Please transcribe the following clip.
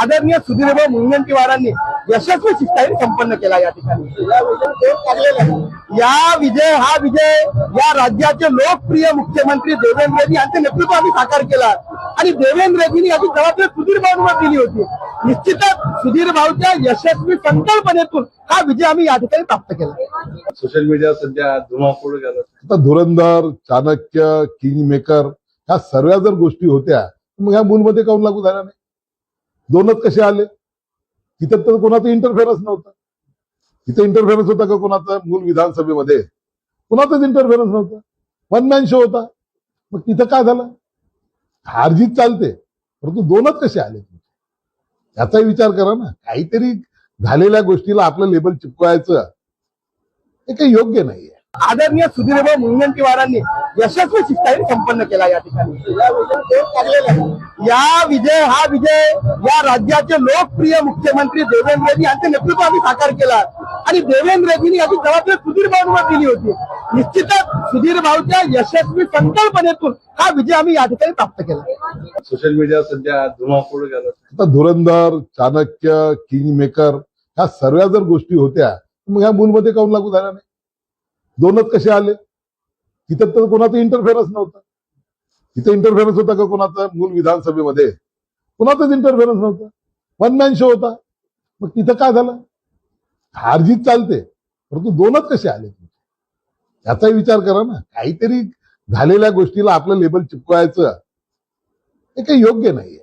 आदरणीय सुधीरभाऊ मुनगंटीवारांनी यशस्वी शिष्टाचार संपन्न केला या ठिकाणी. या विजय हा विजय या राज्याचे लोकप्रिय मुख्यमंत्री देवेंद्रजी यांचे नेतृत्व आम्ही साकार केला. आणि देवेंद्रजींनी याची जबाबदारी सुधीर भाऊंवर दिली होती. निश्चितच सुधीर भाऊच्या यशस्वी संकल्पनेतून हा विजय आम्ही या ठिकाणी प्राप्त केला. सोशल मीडिया सध्या धुमाकूळ गेला आता धुरंधर चाणक्य किंग मेकर ह्या सर्व जर गोष्टी होत्या मग ह्या मूलमध्ये काऊन लागू झाल्या नाही? दोनच कसे आले? तिथं तर कोणाचा इंटरफेरन्स नव्हता. तिथं इंटरफेरन्स होता का कोणाचा? मूल विधानसभेमध्ये. कोणाचाच इंटरफेरन्स नव्हता. वन मॅन शो होता. मग तिथं काय झालं? हारजीत चालते. परंतु दोनच कसे आले? याचाही विचार करा ना. काहीतरी झालेल्या गोष्टीला आपलं लेबल चिपकवायचं हे काही योग्य नाहीये. आदरणीय सुधीरभाऊ मुनगंटीवारांनी यशस्वी शिष्टाचार संपन्न केला या ठिकाणी. या विजय हा विजय या राज्याचे लोकप्रिय मुख्यमंत्री देवेंद्रजी यांचे नेतृत्व आम्ही साकार केला. आणि देवेंद्रजींनी याची जबाबदारी सुधीर भाऊंवर दिली होती. निश्चितच सुधीर भाऊच्या यशस्वी संकल्पनेतून हा विजय आम्ही या ठिकाणी प्राप्त केला. सोशल मीडिया सध्या धुमाकूळ गेला आता धुरंधर चाणक्य किंग मेकर ह्या सर्व जर गोष्टी होत्या मग ह्या मूलमध्ये काऊन लागू झाल्या नाही? दोनच कसे आले? तिथं तर कोणाचा इंटरफेरन्स नव्हता. तिथं इंटरफेरन्स होता का कोणाचा? मूल विधानसभेमध्ये. कोणाचाच इंटरफेरन्स नव्हता. वन मॅन शो होता. मग तिथं काय झालं? हारजीत चालते. परंतु दोनच कसे आले? याचाही विचार करा ना. काहीतरी झालेल्या गोष्टीला आपलं लेबल चिपकवायचं हे काही योग्य नाहीये.